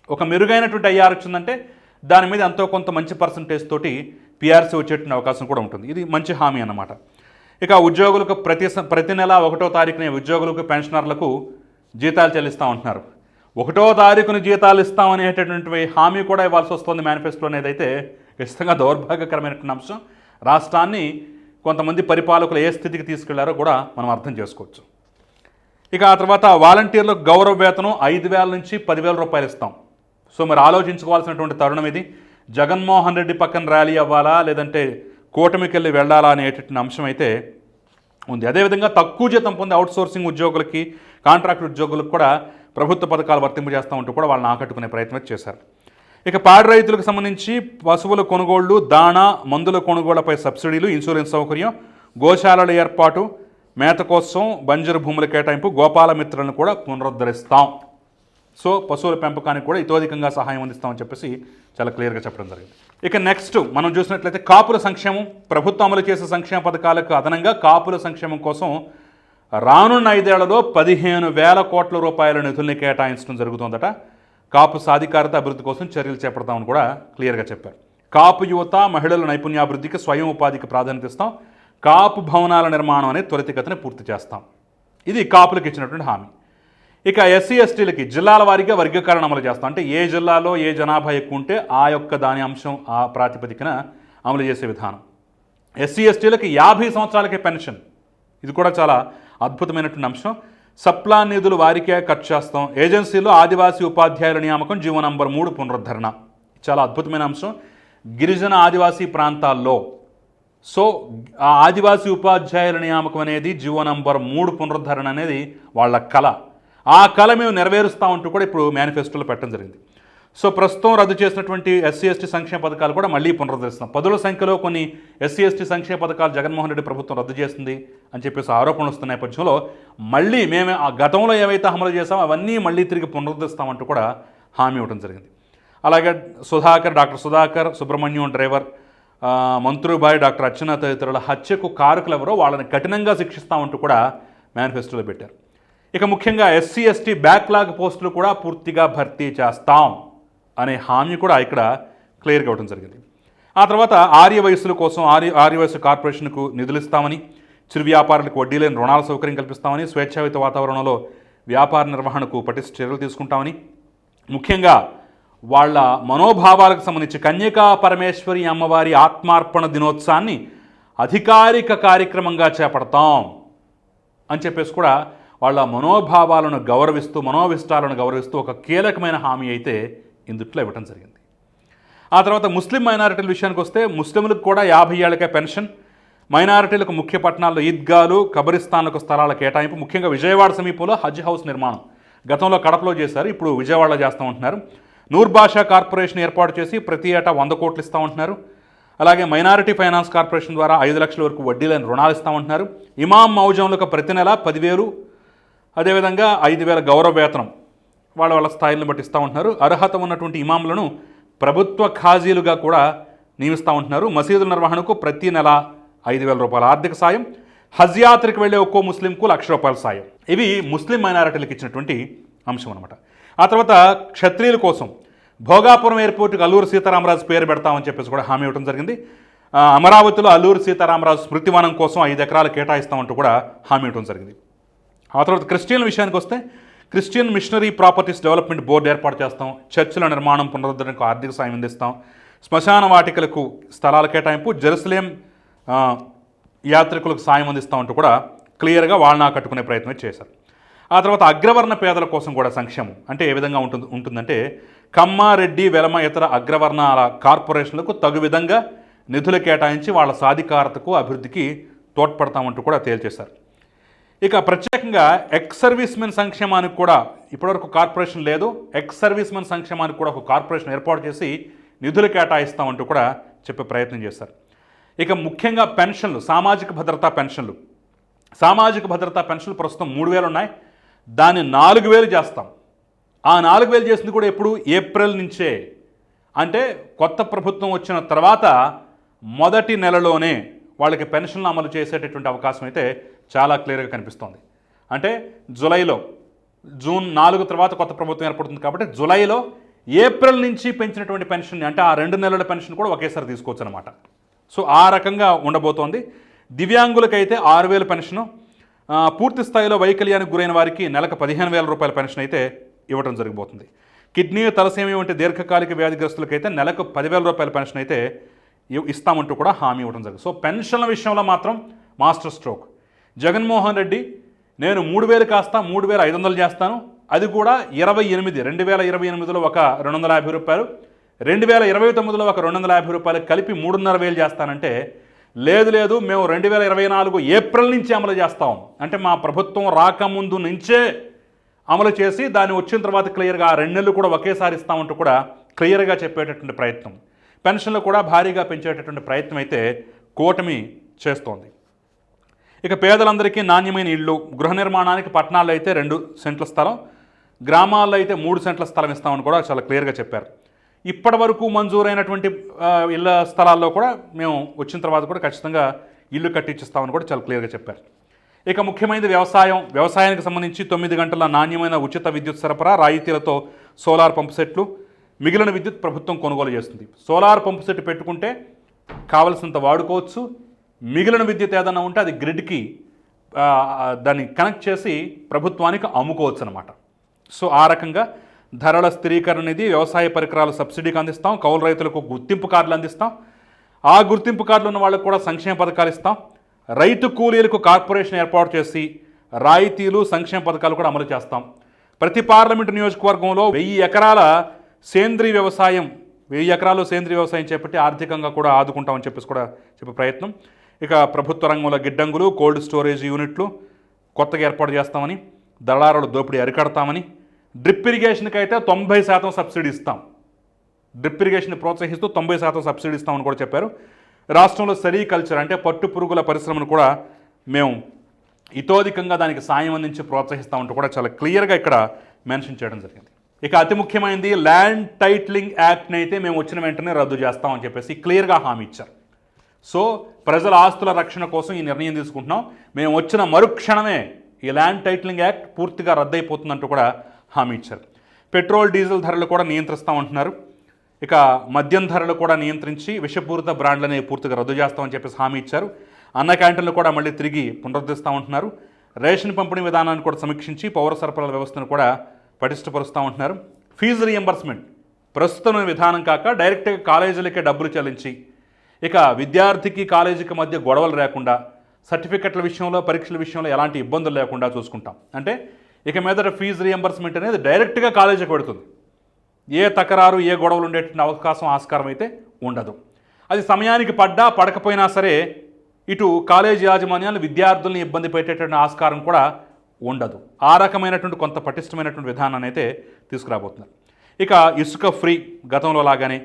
ఒక మెరుగైనటువంటి ఐఆర్ వచ్చిందంటే దాని మీద ఎంతో కొంత మంచి పర్సంటేజ్ తోటి పీఆర్సీ వచ్చేటువంటి అవకాశం కూడా ఉంటుంది. ఇది మంచి హామీ అన్నమాట. ఇక ఉద్యోగులకు ప్రతి ప్రతి నెల ఒకటో తారీఖునే ఉద్యోగులకు పెన్షనర్లకు జీతాలు చెల్లిస్తూ ఉంటున్నారు ఒకటో తారీఖున జీతాలు ఇస్తాం అనేటటువంటి హామీ కూడా ఇవ్వాల్సి వస్తుంది మేనిఫెస్టో అనేది అయితే ఖచ్చితంగా దౌర్భాగ్యకరమైనటువంటి అంశం. రాష్ట్రాన్ని కొంతమంది పరిపాలకులు ఏ స్థితికి తీసుకెళ్ళారో కూడా మనం అర్థం చేసుకోవచ్చు. ఇక ఆ తర్వాత వాలంటీర్లకు గౌరవ వేతనం ఐదు వేల నుంచి పదివేల రూపాయలు ఇస్తాం. సో మరి ఆలోచించుకోవాల్సినటువంటి తరుణం ఇది. జగన్మోహన్ రెడ్డి పక్కన ర్యాలీ అవ్వాలా లేదంటే కూటమికి వెళ్ళి వెళ్ళాలా అనేటటువంటి అంశం అయితే ఉంది. అదేవిధంగా తక్కువ జీతం పొందే అవుట్సోర్సింగ్ ఉద్యోగులకి కాంట్రాక్ట్ ఉద్యోగులకు కూడా ప్రభుత్వ పథకాలు వర్తింపజేస్తూ ఉంటూ కూడా వాళ్ళని ఆకట్టుకునే ప్రయత్నం చేశారు. ఇక పాడి రైతులకు సంబంధించి పశువుల కొనుగోళ్ళు దాణా మందుల కొనుగోళ్ళపై సబ్సిడీలు ఇన్సూరెన్స్ సౌకర్యం గోశాలల ఏర్పాటు మేత కోసం బంజరు భూముల కేటాయింపు గోపాలమిత్రులను కూడా పునరుద్ధరిస్తాం. సో పశువుల పెంపకానికి కూడా ఇతోధికంగా సహాయం అందిస్తామని చెప్పేసి చాలా క్లియర్గా చెప్పడం జరిగింది. ఇక నెక్స్ట్ మనం చూసినట్లయితే కాపుల సంక్షేమం ప్రభుత్వం అమలు చేసే సంక్షేమ పథకాలకు అదనంగా కాపుల సంక్షేమం కోసం రానున్న ఐదేళ్ళలో పదిహేను వేల కోట్ల రూపాయల నిధుల్ని కేటాయించడం జరుగుతుందట. కాపు సాధికారత అభివృద్ధి కోసం చర్యలు చేపడతామని కూడా క్లియర్గా చెప్పారు. కాపు యువత మహిళల నైపుణ్యాభివృద్ధికి స్వయం ఉపాధికి ప్రాధాన్యత ఇస్తాం. కాపు భవనాల నిర్మాణం అనే త్వరితగతిని పూర్తి చేస్తాం. ఇది కాపులకు ఇచ్చినటువంటి హామీ. ఇక ఎస్సీ ఎస్టీలకి జిల్లాల వారీగా వర్గీకరణ అమలు చేస్తాం. అంటే ఏ జిల్లాలో ఏ జనాభా ఎక్కువ ఉంటే ఆ యొక్క దాని అంశం ఆ ప్రాతిపదికన అమలు చేసే విధానం. ఎస్సీ ఎస్టీలకి యాభై సంవత్సరాలకే పెన్షన్. ఇది కూడా చాలా అద్భుతమైనటువంటి అంశం. సప్లా నిధులు వారికే ఖర్చు చేస్తాం. ఏజెన్సీలో ఆదివాసీ ఉపాధ్యాయుల నియామకం జీవో నంబర్ మూడు పునరుద్ధరణ. చాలా అద్భుతమైన అంశం. గిరిజన ఆదివాసీ ప్రాంతాల్లో. సో ఆ ఆదివాసీ ఉపాధ్యాయుల నియామకం అనేది జీవో నంబర్ మూడు పునరుద్ధరణ అనేది వాళ్ళ కళ. ఆ కళ మేము నెరవేరుస్తామంటూ కూడా ఇప్పుడు మేనిఫెస్టోలో పెట్టడం జరిగింది. సో ప్రస్తుతం రద్దు చేసినటువంటి ఎస్సీ ఎస్టీ సంక్షేమ పథకాలు కూడా మళ్ళీ పునరుద్ధరిస్తున్నాం. పదుల సంఖ్యలో కొన్ని ఎస్సీ ఎస్టీ సంక్షేమ పథకాలు జగన్మోహన్ రెడ్డి ప్రభుత్వం రద్దు చేసింది అని చెప్పేసి ఆరోపణలు వస్తున్న నేపథ్యంలో మళ్ళీ మేము ఆ గతంలో ఏవైతే అమలు చేసామో అవన్నీ మళ్ళీ తిరిగి పునరుద్ధరిస్తామంటూ కూడా హామీ ఇవ్వడం జరిగింది. అలాగే సుధాకర్ డాక్టర్ సుధాకర్ సుబ్రహ్మణ్యం డ్రైవర్ మంత్రుబాయ్ డాక్టర్ అర్చన తదితరుల హత్యకు కారకులు ఎవరో వాళ్ళని కఠినంగా శిక్షిస్తామంటూ కూడా మేనిఫెస్టోలో పెట్టారు. ఇక ముఖ్యంగా ఎస్సీ ఎస్టీ బ్యాక్లాగ్ పోస్టులు కూడా పూర్తిగా భర్తీ చేస్తాం అనే హామీ కూడా ఇక్కడ క్లియర్గా ఇవ్వడం జరిగింది. ఆ తర్వాత ఆర్య వయస్సుల కోసం ఆర్య ఆర్య వయస్సు కార్పొరేషన్కు నిధులు ఇస్తామని చిరు వ్యాపారులకు వడ్డీ లేని రుణాల సౌకర్యం కల్పిస్తామని స్వేచ్ఛాయుత వాతావరణంలో వ్యాపార నిర్వహణకు పటిష్ట చర్యలు తీసుకుంటామని ముఖ్యంగా వాళ్ళ మనోభావాలకు సంబంధించి కన్యకా పరమేశ్వరి అమ్మవారి ఆత్మార్పణ దినోత్సవాన్ని అధికారిక కార్యక్రమంగా చేపడతాం అని చెప్పేసి కూడా వాళ్ళ మనోభావాలను గౌరవిస్తూ మనోవిష్టాలను గౌరవిస్తూ ఒక కీలకమైన హామీ అయితే ఇందుట్లో ఇవ్వడం జరిగింది. ఆ తర్వాత ముస్లిం మైనారిటీల విషయానికి వస్తే ముస్లింలకు కూడా యాభై ఏళ్ళకే పెన్షన్ మైనారిటీలకు ముఖ్య పట్టణాల్లో ఈద్గాలు కబరిస్తాన్లకు స్థలాల కేటాయింపు ముఖ్యంగా విజయవాడ సమీపంలో హజ్ హౌస్ నిర్మాణం. గతంలో కడపలో చేశారు ఇప్పుడు విజయవాడలో చేస్తూ ఉంటున్నారు. నూర్భాషా కార్పొరేషన్ ఏర్పాటు చేసి ప్రతి ఏటా వంద కోట్లు ఇస్తూ ఉంటున్నారు. అలాగే మైనారిటీ ఫైనాన్స్ కార్పొరేషన్ ద్వారా ఐదు లక్షల వరకు వడ్డీ లేని రుణాలు ఇస్తూ ఉంటున్నారు. ఇమాం మౌజంలకు ప్రతి నెల పదివేలు అదేవిధంగా ఐదు వేల గౌరవ వేతనం వాళ్ళ వాళ్ళ స్థాయిలను బట్టి ఇస్తూ ఉంటున్నారు. అర్హత ఉన్నటువంటి ఇమాములను ప్రభుత్వ ఖాజీలుగా కూడా నియమిస్తూ ఉంటున్నారు. మసీదుల నిర్వహణకు ప్రతి నెల ఐదు వేల రూపాయల ఆర్థిక సాయం హజ్ యాత్రకు వెళ్ళే ఒక్కో ముస్లింకు లక్ష రూపాయల సాయం. ఇవి ముస్లిం మైనారిటీలకు ఇచ్చినటువంటి అంశం అనమాట ఆ తర్వాత క్షత్రియుల కోసం భోగాపురం ఎయిర్పోర్ట్కి అల్లూరు సీతారామరాజు పేరు పెడతామని చెప్పేసి కూడా హామీ ఇవ్వడం జరిగింది. అమరావతిలో అల్లూరు సీతారామరాజు స్మృతివనం కోసం ఐదు ఎకరాలు కేటాయిస్తామంటూ కూడా హామీ ఇవ్వడం జరిగింది. ఆ తర్వాత క్రిస్టియన్ విషయానికి వస్తే Christian missionary properties development board ఏర్పాటు చేస్తాం చర్చిల నిర్మాణం పునరుద్ధరణకు ఆర్థిక సాయం అందిస్తాం శ్మశాన వాటికలకు స్థలాల కేటాయింపు జెరూసలేం యాత్రికులకు సాయం అందిస్తామంటూ కూడా క్లియర్గా వాళ్ళని ఆకట్టుకునే ప్రయత్నం చేశారు. ఆ తర్వాత అగ్రవర్ణ పేదల కోసం కూడా సంక్షేమం అంటే ఏ విధంగా ఉంటుంది ఉంటుందంటే కమ్మారెడ్డి వెలమ ఇతర అగ్రవర్ణాల కార్పొరేషన్లకు తగు విధంగా నిధులు కేటాయించి వాళ్ళ సాధికారతకు అభివృద్ధికి తోడ్పడతామంటూ కూడా తేల్చేశారు. ఇక ప్రత్యేకంగా ఎక్స్ సర్వీస్ మెన్ సంక్షేమానికి కూడా ఇప్పటివరకు కార్పొరేషన్ లేదు. ఎక్స్ సర్వీస్ మెన్ సంక్షేమానికి కూడా ఒక కార్పొరేషన్ ఏర్పాటు చేసి నిధులు కేటాయిస్తామంటూ కూడా చెప్పే ప్రయత్నం చేశారు. ఇక ముఖ్యంగా పెన్షన్లు సామాజిక భద్రతా పెన్షన్లు. సామాజిక భద్రతా పెన్షన్లు ప్రస్తుతం మూడు వేలు ఉన్నాయి. దాన్ని నాలుగు వేలు చేస్తాం. ఆ నాలుగు వేలు చేసింది కూడా ఎప్పుడు? ఏప్రిల్ నుంచే. అంటే కొత్త ప్రభుత్వం వచ్చిన తర్వాత మొదటి నెలలోనే వాళ్ళకి పెన్షన్లు అమలు చేసేటటువంటి అవకాశం అయితే చాలా క్లియర్గా కనిపిస్తోంది. అంటే జూలైలో జూన్ నాలుగు తర్వాత కొత్త ప్రభుత్వం ఏర్పడుతుంది కాబట్టి జూలైలో ఏప్రిల్ నుంచి పెంచినటువంటి పెన్షన్ అంటే ఆ రెండు నెలల పెన్షన్ కూడా ఒకేసారి తీసుకోవచ్చు అనమాట సో ఆ రకంగా ఉండబోతోంది. దివ్యాంగులకైతే ఆరు వేల పెన్షను పూర్తి స్థాయిలో వైకల్యానికి గురైన వారికి నెలకు పదిహేను వేల రూపాయల పెన్షన్ అయితే ఇవ్వడం జరగబోతుంది. కిడ్నీ తలసేమి వంటి దీర్ఘకాలిక వ్యాధిగ్రస్తులకైతే నెలకు పదివేల రూపాయల పెన్షన్ అయితే ఇస్తామంటూ కూడా హామీ ఇవ్వడం జరిగింది. సో పెన్షన్ల విషయంలో మాత్రం మాస్టర్ స్ట్రోక్. జగన్మోహన్ రెడ్డి నేను మూడు వేలు కాస్త మూడు వేల ఐదు వందలు చేస్తాను. అది కూడా ఇరవై ఎనిమిది రెండు వేల ఇరవై ఎనిమిదిలో ఒక రెండు వందల యాభై రూపాయలు. రెండు వేల ఇరవై తొమ్మిదిలో ఒక రెండు వందల యాభై రూపాయలు కలిపి మూడున్నర వేలు చేస్తానంటే లేదు లేదు మేము రెండు వేల ఇరవై నాలుగు ఏప్రిల్ నుంచి అమలు చేస్తాం. అంటే మా ప్రభుత్వం రాకముందు నుంచే అమలు చేసి దాన్ని వచ్చిన తర్వాత క్లియర్గా ఆ రెండు నెలలు కూడా ఒకేసారి ఇస్తామంటూ కూడా క్లియర్గా చెప్పేటటువంటి ప్రయత్నం. పెన్షన్లు కూడా భారీగా పెంచేటటువంటి ప్రయత్నం అయితే కూటమి చేస్తోంది. ఇక పేదలందరికీ నాణ్యమైన ఇళ్ళు గృహ నిర్మాణానికి పట్టణాల్లో అయితే రెండు సెంట్ల స్థలం గ్రామాల్లో అయితే మూడు సెంట్ల స్థలం ఇస్తామని కూడా చాలా క్లియర్గా చెప్పారు. ఇప్పటి వరకు మంజూరైనటువంటి ఇళ్ళ స్థలాల్లో కూడా మేము వచ్చిన తర్వాత కూడా ఖచ్చితంగా ఇల్లు కట్టించిస్తామని కూడా చాలా క్లియర్గా చెప్పారు. ఇక ముఖ్యమైనది వ్యవసాయం. వ్యవసాయానికి సంబంధించి తొమ్మిది గంటల నాణ్యమైన ఉచిత విద్యుత్ సరఫరా రాయితీలతో సోలార్ పంపు సెట్లు మిగిలిన విద్యుత్ ప్రభుత్వం కొనుగోలు చేస్తుంది. సోలార్ పంపు సెట్ పెట్టుకుంటే కావలసినంత వాడుకోవచ్చు. మిగిలిన విద్యుత్ ఏదైనా ఉంటే అది గ్రిడ్కి దాన్ని కనెక్ట్ చేసి ప్రభుత్వానికి అమ్ముకోవచ్చు అనమాట సో ఆ రకంగా ధరల స్థిరీకరణ నిధి వ్యవసాయ పరికరాలు సబ్సిడీకి అందిస్తాం కౌలు రైతులకు గుర్తింపు కార్డులు అందిస్తాం ఆ గుర్తింపు కార్డులు ఉన్న వాళ్ళకు కూడా సంక్షేమ పథకాలు ఇస్తాం. రైతు కూలీలకు కార్పొరేషన్ ఏర్పాటు చేసి రాయితీలు సంక్షేమ పథకాలు కూడా అమలు చేస్తాం. ప్రతి పార్లమెంటు నియోజకవర్గంలో వెయ్యి ఎకరాల సేంద్రీయ వ్యవసాయం వెయ్యి ఎకరాలు సేంద్రీయ వ్యవసాయం చేపట్టి ఆర్థికంగా కూడా ఆదుకుంటామని చెప్పేసి కూడా చెప్పే ప్రయత్నం. ఇక ప్రభుత్వ రంగంలో గిడ్డంగులు కోల్డ్ స్టోరేజ్ యూనిట్లు కొత్తగా ఏర్పాటు చేస్తామని దళారుల దోపిడీ అరికడతామని డ్రిప్ ఇరిగేషన్కి అయితే తొంభై శాతం సబ్సిడీ ఇస్తాం. డ్రిప్ ఇరిగేషన్ ప్రోత్సహిస్తూ తొంభై శాతం సబ్సిడీ ఇస్తామని కూడా చెప్పారు. రాష్ట్రంలో సెరీకల్చర్ అంటే పట్టు పురుగుల పరిశ్రమను కూడా మేము ఇతోధికంగా దానికి సాయం అందించి ప్రోత్సహిస్తామంటూ కూడా చాలా క్లియర్గా ఇక్కడ మెన్షన్ చేయడం జరిగింది. ఇక అతి ముఖ్యమైనది ల్యాండ్ టైట్లింగ్ యాక్ట్ని అయితే మేము వచ్చిన వెంటనే రద్దు చేస్తామని చెప్పేసి క్లియర్గా హామీ ఇచ్చారు. సో ప్రజల ఆస్తుల రక్షణ కోసం ఈ నిర్ణయం తీసుకుంటున్నాం. మేము వచ్చిన మరుక్షణమే ఈ ల్యాండ్ టైటిలింగ్ యాక్ట్ పూర్తిగా రద్దయిపోతుందంటూ కూడా హామీ ఇచ్చారు. పెట్రోల్ డీజిల్ ధరలు కూడా నియంత్రిస్తామంటున్నారు ఇక మద్యం ధరలు కూడా నియంత్రించి విషపూరిత బ్రాండ్లని పూర్తిగా రద్దు చేస్తామని చెప్పేసి హామీ ఇచ్చారు. అన్న క్యాంటీన్లు కూడా మళ్ళీ తిరిగి పునరుద్ధరిస్తామంటున్నారు రేషన్ పంపిణీ విధానాన్ని కూడా సమీక్షించి పౌర సరఫరాల వ్యవస్థను కూడా పటిష్టపరుస్తామంటున్నారు ఫీజు రియంబర్స్మెంట్ ప్రస్తుతం విధానం కాక డైరెక్ట్గా కాలేజీలకే డబ్బులు చెల్లించి ఇక విద్యార్థికి కాలేజీకి మధ్య గొడవలు లేకుండా సర్టిఫికెట్ల విషయంలో పరీక్షల విషయంలో ఎలాంటి ఇబ్బందులు లేకుండా చూసుకుంటాం. అంటే ఇక మీదట ఫీజు రియంబర్స్మెంట్ అనేది డైరెక్ట్గా కాలేజీకి పెడుతుంది. ఏ తకరారు ఏ గొడవలు ఉండేటువంటి అవకాశం ఆస్కారం అయితే ఉండదు. అది సమయానికి పడ్డా పడకపోయినా సరే ఇటు కాలేజీ యాజమాన్యాలు విద్యార్థుల్ని ఇబ్బంది పెట్టేటువంటి ఆస్కారం కూడా ఉండదు. ఆ రకమైనటువంటి కొంత పటిష్టమైనటువంటి విధానాన్ని అయితే తీసుకురాబోతున్నారు. ఇక ఇసుక ఫ్రీ గతంలో లాగానే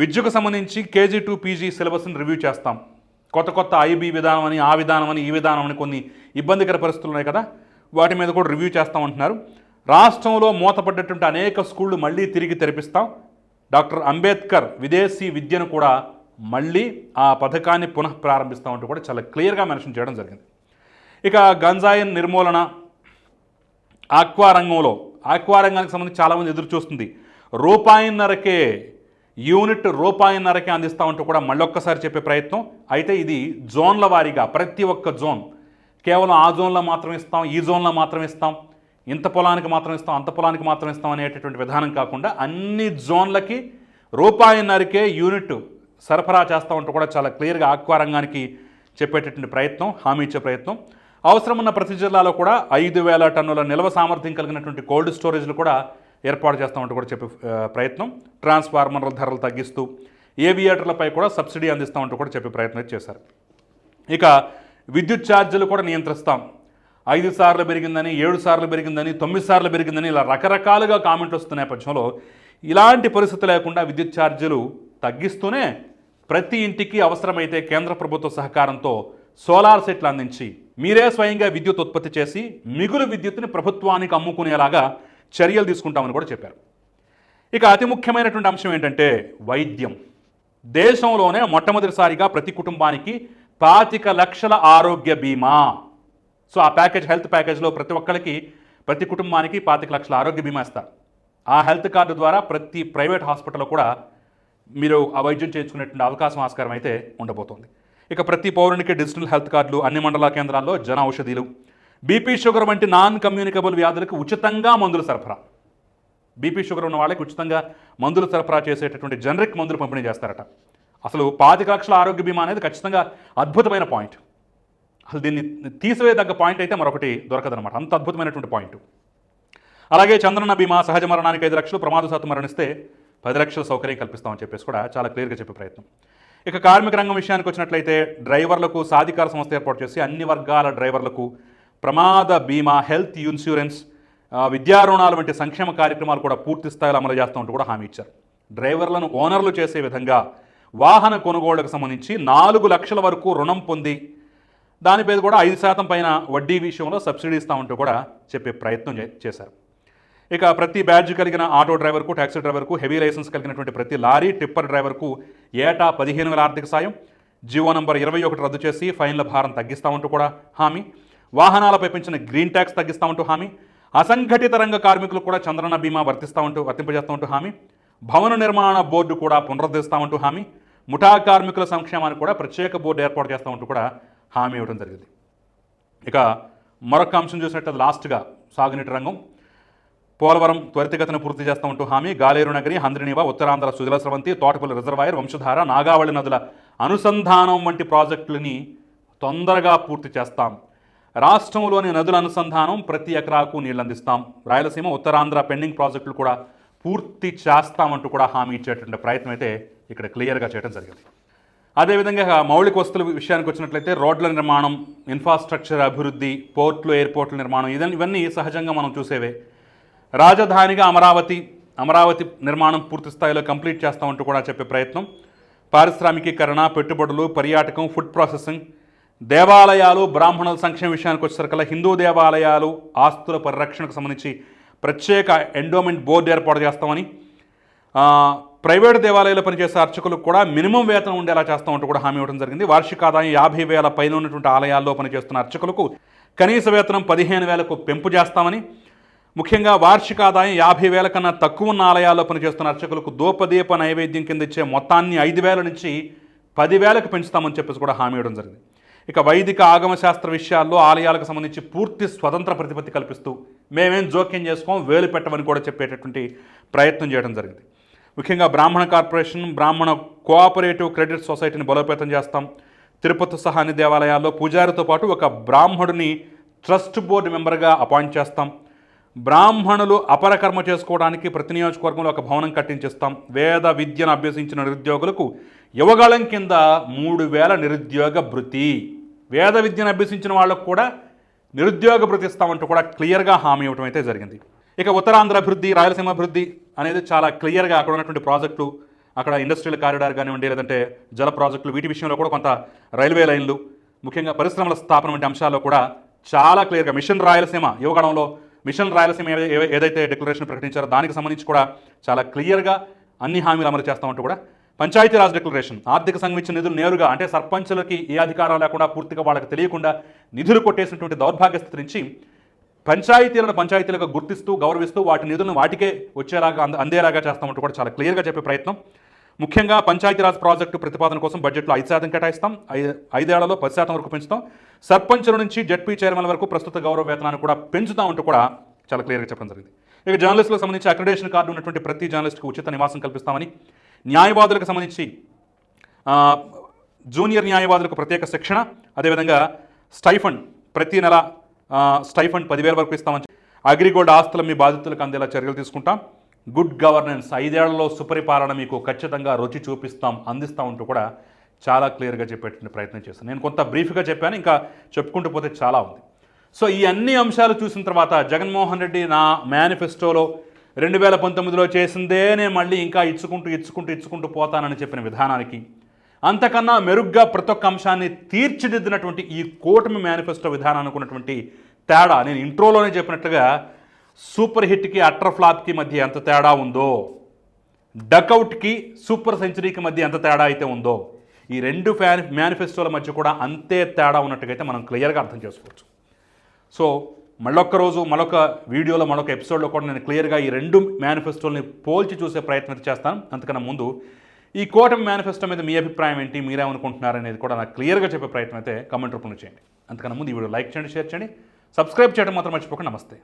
విద్యకు సంబంధించి కేజీ టు పీజీ సిలబస్ని రివ్యూ చేస్తాం. కొత్త కొత్త ఐబీ విధానం అని ఆ విధానం అని ఈ విధానం అని కొన్ని ఇబ్బందికర పరిస్థితులు ఉన్నాయి కదా వాటి మీద కూడా రివ్యూ చేస్తామంటున్నారు రాష్ట్రంలో మూతపడ్డటువంటి అనేక స్కూళ్ళు మళ్ళీ తిరిగి తెరిపిస్తాం. డాక్టర్ అంబేద్కర్ విదేశీ విద్యను కూడా మళ్ళీ ఆ పథకాన్ని పునః ప్రారంభిస్తామంటూ కూడా చాలా క్లియర్గా మెన్షన్ చేయడం జరిగింది. ఇక గంజాయి నిర్మూలన ఆక్వా రంగంలో ఆక్వా రంగానికి సంబంధించి చాలామంది ఎదురు చూస్తుంది. రూపాయిన్నరకే యూనిట్ రూపాయిన్నరకే అందిస్తామంటూ కూడా మళ్ళొక్కసారి చెప్పే ప్రయత్నం. అయితే ఇది జోన్ల వారీగా ప్రతి ఒక్క జోన్. కేవలం ఆ జోన్లో మాత్రం ఇస్తాం ఈ జోన్లో మాత్రం ఇస్తాం ఇంత పొలానికి మాత్రం ఇస్తాం అంత పొలానికి మాత్రం ఇస్తాం అనేటటువంటి విధానం కాకుండా అన్ని జోన్లకి రూపాయిన్నరకే యూనిట్ సరఫరా చేస్తామంటూ కూడా చాలా క్లియర్గా ఆక్వా రంగానికి చెప్పేటటువంటి ప్రయత్నం హామీ ఇచ్చే ప్రయత్నం. అవసరమున్న ప్రతి జిల్లాలో కూడా ఐదు వేల టన్నుల నిల్వ సామర్థ్యం కలిగినటువంటి కోల్డ్ స్టోరేజ్లు కూడా ఏర్పాటు చేస్తామంటూ కూడా చెప్పే ప్రయత్నం. ట్రాన్స్ఫార్మర్ల ధరలు తగ్గిస్తూ ఏవియేటర్లపై కూడా సబ్సిడీ అందిస్తామంటూ కూడా చెప్పే ప్రయత్నం చేశారు. ఇక విద్యుత్ ఛార్జీలు కూడా నియంత్రిస్తాం. ఐదు సార్లు పెరిగిందని ఏడు సార్లు పెరిగిందని తొమ్మిది సార్లు పెరిగిందని ఇలా రకరకాలుగా కామెంట్లు వస్తున్న నేపథ్యంలో ఇలాంటి పరిస్థితి లేకుండా విద్యుత్ ఛార్జీలు తగ్గిస్తూనే ప్రతి ఇంటికి అవసరమైతే కేంద్ర ప్రభుత్వ సహకారంతో సోలార్ సెట్లు అందించి మీరే స్వయంగా విద్యుత్ ఉత్పత్తి చేసి మిగులు విద్యుత్ని ప్రభుత్వానికి అమ్ముకునేలాగా చర్యలు తీసుకుంటామని కూడా చెప్పారు. ఇక అతి ముఖ్యమైనటువంటి అంశం ఏంటంటే వైద్యం. దేశంలోనే మొట్టమొదటిసారిగా ప్రతి కుటుంబానికి పాతిక లక్షల ఆరోగ్య బీమా. సో ఆ ప్యాకేజ్ హెల్త్ ప్యాకేజ్లో ప్రతి ఒక్కరికి ప్రతి కుటుంబానికి పాతిక లక్షల ఆరోగ్య బీమా ఇస్తారు. ఆ హెల్త్ కార్డు ద్వారా ప్రతి ప్రైవేట్ హాస్పిటల్లో కూడా మీరు ఆ వైద్యం చేయించుకునేటువంటి అవకాశం ఆస్కారం అయితే ఉండబోతోంది. ఇక ప్రతి పౌరునికి డిజిటల్ హెల్త్ కార్డులు అన్ని మండల కేంద్రాల్లో జన ఔషధీలు బీపీ షుగర్ వంటి నాన్ కమ్యూనికబుల్ వ్యాధులకు ఉచితంగా మందులు సరఫరా. బీపీ షుగర్ ఉన్న వాళ్ళకి ఉచితంగా మందులు సరఫరా చేసేటటువంటి జనరిక్ మందులు పంపిణీ చేస్తారట. అసలు పాతిక లక్షల ఆరోగ్య బీమా అనేది ఖచ్చితంగా అద్భుతమైన పాయింట్. అసలు దీన్ని తీసివేయదగ్గ పాయింట్ అయితే మరొకటి దొరకదనమాట అంత అద్భుతమైనటువంటి పాయింట్. అలాగే చంద్రన్న బీమా సహజ మరణానికి ఐదు లక్షలు ప్రమాదశాతం మరణిస్తే పది లక్షల సౌకర్యం కల్పిస్తామని చెప్పేసి కూడా చాలా క్లియర్గా చెప్పే ప్రయత్నం. ఇక కార్మిక రంగం విషయానికి వచ్చినట్లయితే డ్రైవర్లకు సాధికార సంస్థ ఏర్పాటు చేసి అన్ని వర్గాల డ్రైవర్లకు ప్రమాద బీమా హెల్త్ ఇన్సూరెన్స్ విద్యా రుణాలు వంటి సంక్షేమ కార్యక్రమాలు కూడా పూర్తి స్థాయిలో అమలు చేస్తామంటూ కూడా హామీ ఇచ్చారు. డ్రైవర్లను ఓనర్లు చేసే విధంగా వాహన కొనుగోళ్ళకు సంబంధించి నాలుగు లక్షల వరకు రుణం పొంది దాని కూడా ఐదు శాతం పైన వడ్డీ విషయంలో సబ్సిడీ ఇస్తామంటూ కూడా చెప్పే ప్రయత్నం చే- చేశారు. ఇక ప్రతి బ్యాడ్జ్ కలిగిన ఆటో డ్రైవర్కు ట్యాక్సీ డ్రైవర్కు హెవీ లైసెన్స్ కలిగినటువంటి ప్రతి లారీ టిప్పర్ డ్రైవర్కు ఏటా పదిహేను వేల ఆర్థిక సాయం. జీవో నంబర్ ఇరవై ఒకటి రద్దు చేసి ఫైన్ల భారం తగ్గిస్తామంటూ కూడా హామీ. వాహనాలపై పెంచిన గ్రీన్ ట్యాక్స్ తగ్గిస్తామంటూ హామీ. అసంఘటిత రంగ కార్మికులకు కూడా చంద్రన్న బీమా వర్తిస్తామంటూ వర్తింపజేస్తామంటూ హామీ. భవన నిర్మాణ బోర్డు కూడా పునరుద్ధరిస్తామంటూ హామీ. ముఠా కార్మికుల సంక్షేమానికి కూడా ప్రత్యేక బోర్డు ఏర్పాటు చేస్తామంటూ కూడా హామీ ఇవ్వడం జరిగింది. ఇక మరొక అంశం చూసినట్టు లాస్ట్గా సాగునీటి రంగం. పోలవరం త్వరితగతిన పూర్తి చేస్తామంటూ హామీ. గాలేరు నగరి హంద్రినీవ ఉత్తరాంధ్ర సుజల స్రవంతి తోటపల్లి రిజర్వాయర్ వంశధార నాగావళి నదుల అనుసంధానం వంటి ప్రాజెక్టులని తొందరగా పూర్తి చేస్తాం. రాష్ట్రంలోని నదుల అనుసంధానం ప్రతి ఎకరాకు నీళ్ళు అందిస్తాం రాయలసీమ ఉత్తరాంధ్ర పెండింగ్ ప్రాజెక్టులు కూడా పూర్తి చేస్తామంటూ కూడా హామీ ఇచ్చేటువంటి ప్రయత్నం అయితే ఇక్కడ క్లియర్గా చేయడం జరిగింది. అదేవిధంగా మౌలిక వస్తువుల విషయానికి వచ్చినట్లయితే రోడ్ల నిర్మాణం ఇన్ఫ్రాస్ట్రక్చర్ అభివృద్ధి పోర్ట్లు ఎయిర్పోర్ట్ల నిర్మాణం ఇదని ఇవన్నీ సహజంగా మనం చూసేవే. రాజధానిగా అమరావతి అమరావతి నిర్మాణం పూర్తి స్థాయిలో కంప్లీట్ చేస్తామంటూ కూడా చెప్పే ప్రయత్నం. పారిశ్రామికీకరణ పెట్టుబడులు పర్యాటకం ఫుడ్ ప్రాసెసింగ్ దేవాలయాలు బ్రాహ్మణుల సంక్షేమ విషయానికి వచ్చేసరికల్లా హిందూ దేవాలయాలు ఆస్తుల పరిరక్షణకు సంబంధించి ప్రత్యేక ఎండోమెంట్ బోర్డు ఏర్పాటు చేస్తామని ప్రైవేటు దేవాలయాలు పనిచేసే అర్చకులకు కూడా మినిమం వేతనం ఉండేలా చేస్తామంటూ కూడా హామీ ఇవ్వడం జరిగింది. వార్షిక ఆదాయం యాభై వేల పైన ఉన్నటువంటి ఆలయాల్లో పనిచేస్తున్న అర్చకులకు కనీస వేతనం పదిహేను వేలకు పెంపు చేస్తామని ముఖ్యంగా వార్షిక ఆదాయం యాభై వేల కన్నా తక్కువ ఉన్న ఆలయాల్లో పనిచేస్తున్న అర్చకులకు దోపదీప నైవేద్యం కింద ఇచ్చే మొత్తాన్ని ఐదు వేల నుంచి పదివేలకు పెంచుతామని చెప్పేసి కూడా హామీ ఇవ్వడం జరిగింది. ఇక వైదిక ఆగమ శాస్త్ర విషయాల్లో ఆలయాలకు సంబంధించి పూర్తి స్వతంత్ర ప్రతిపత్తి కల్పిస్తూ మేమేం జోక్యం చేసుకోం వేలు పెట్టమని కూడా చెప్పేటటువంటి ప్రయత్నం చేయడం జరిగింది. ముఖ్యంగా బ్రాహ్మణ కార్పొరేషన్ బ్రాహ్మణ కోఆపరేటివ్ క్రెడిట్ సొసైటీని బలోపేతం చేస్తాం. తిరుపతి సహా అన్ని దేవాలయాల్లో పూజారితో పాటు ఒక బ్రాహ్మణుని ట్రస్ట్ బోర్డు మెంబర్గా అపాయింట్ చేస్తాం. బ్రాహ్మణులు అపరకర్మ చేసుకోవడానికి ప్రతి నియోజకవర్గంలో ఒక భవనం కట్టించిస్తాం. వేద విద్యను అభ్యసించిన నిరుద్యోగులకు యువగాళం కింద మూడు వేల నిరుద్యోగ భృతి. వేద విద్యను అభ్యసించిన వాళ్ళకు కూడా నిరుద్యోగ భృతి ఇస్తామంటూ కూడా క్లియర్గా హామీ ఇవ్వడం అయితే జరిగింది. ఇక ఉత్తరాంధ్ర అభివృద్ధి రాయలసీమ అభివృద్ధి అనేది చాలా క్లియర్గా అక్కడ ఉన్నటువంటి ప్రాజెక్టులు అక్కడ ఇండస్ట్రియల్ కారిడార్ కానివ్వండి లేదంటే జల ప్రాజెక్టులు వీటి విషయంలో కూడా కొంత రైల్వే లైన్లు ముఖ్యంగా పరిశ్రమల స్థాపన వంటి అంశాల్లో కూడా చాలా క్లియర్గా మిషన్ రాయలసీమ యువగణంలో మిషన్ రాయలసీమ ఏదైతే డిక్లరేషన్ ప్రకటించారో దానికి సంబంధించి కూడా చాలా క్లియర్గా అన్ని హామీలు అమలు చేస్తామంటూ కూడా పంచాయతీరాజ్ డిక్లరేషన్. ఆర్థిక సంఘం ఇచ్చిన నిధులు నేరుగా అంటే సర్పంచులకి ఏ అధికారం లేకుండా పూర్తిగా వాళ్ళకి తెలియకుండా నిధులు కొట్టేసినటువంటి దౌర్భాగ్య స్థితి నుంచి పంచాయతీలను పంచాయతీలుగా గుర్తిస్తూ గౌరవిస్తూ వాటి నిధులను వాటికే వచ్చేలాగా అంద అందేలాగా చేస్తామంటూ కూడా చాలా క్లియర్గా చెప్పే ప్రయత్నం. ముఖ్యంగా పంచాయతీరాజ్ ప్రాజెక్టు ప్రతిపాదన కోసం బడ్జెట్లో ఐదు శాతం కేటాయిస్తాం. ఐదు ఐదేళ్ళలో పది శాతం వరకు పెంచుతాం. సర్పంచుల నుంచి జడ్పీ చైర్మన్ వరకు ప్రస్తుత గౌరవ వేతనాన్ని కూడా పెంచుతామంటూ కూడా చాలా క్లియర్గా చెప్పడం జరిగింది. ఇక జర్నలిస్టులకు సంబంధించి అక్రిడేషన్ కార్డు ఉన్నటువంటి ప్రతి జర్నలిస్ట్కి ఉచిత నివాసం కల్పిస్తామని న్యాయవాదులకు సంబంధించి జూనియర్ న్యాయవాదులకు ప్రత్యేక శిక్షణ అదేవిధంగా స్టైఫండ్ ప్రతి నెల స్టైఫండ్ పదివేల వరకు ఇస్తామని అగ్రిగోల్డ్ ఆస్తుల మీ బాధితులకు అందేలా చర్యలు తీసుకుంటాం. గుడ్ గవర్నెన్స్ ఐదేళ్ళలో సుపరిపాలన మీకు ఖచ్చితంగా రుచి చూపిస్తాం అందిస్తాం అంటూ కూడా చాలా క్లియర్గా చెప్పేటువంటి ప్రయత్నం చేస్తాను నేను కొంత బ్రీఫ్గా చెప్పాను ఇంకా చెప్పుకుంటూ పోతే చాలా ఉంది. సో ఈ అన్ని అంశాలు చూసిన తర్వాత జగన్మోహన్ రెడ్డి నా మేనిఫెస్టోలో రెండు వేల పంతొమ్మిదిలో చేసిందే నేను మళ్ళీ ఇంకా ఇచ్చుకుంటూ ఇచ్చుకుంటూ ఇచ్చుకుంటూ పోతానని చెప్పిన విధానానికి అంతకన్నా మెరుగ్గా ప్రతి ఒక్క అంశాన్ని తీర్చిదిద్దినటువంటి ఈ కూటమి మేనిఫెస్టో విధానానికి ఉన్నటువంటి తేడా నేను ఇంట్రోలోనే చెప్పినట్లుగా సూపర్ హిట్కి అట్టర్ ఫ్లాప్కి మధ్య ఎంత తేడా ఉందో డకౌట్కి సూపర్ సెంచరీకి మధ్య ఎంత తేడా అయితే ఉందో ఈ రెండు ఫ్యాన్ మేనిఫెస్టోల మధ్య కూడా అంతే తేడా ఉన్నట్టుగా అయితే మనం క్లియర్గా అర్థం చేసుకోవచ్చు. సో మళ్ళొక్క రోజు మరొక వీడియోలో మరొక ఎపిసోడ్లో కూడా నేను క్లియర్గా ఈ రెండు మేనిఫెస్టోల్ని పోల్చి చూసే ప్రయత్నం అయితే చేస్తాను. అంతకన్నా ముందు ఈ కూటమి మేనిఫెస్టో మీద మీ అభిప్రాయం ఏంటి మీరేమనుకుంటున్నారు అనేది కూడా నాకు క్లియర్గా చెప్పే ప్రయత్నం అయితే కమెంట్ రూపంలో చేయండి. అంతకన్నా ముందు ఈ వీడియో లైక్ చేయండి షేర్ చేయండి సబ్స్క్రైబ్ చేయడం మాత్రం మర్చిపోకండి. నమస్తే.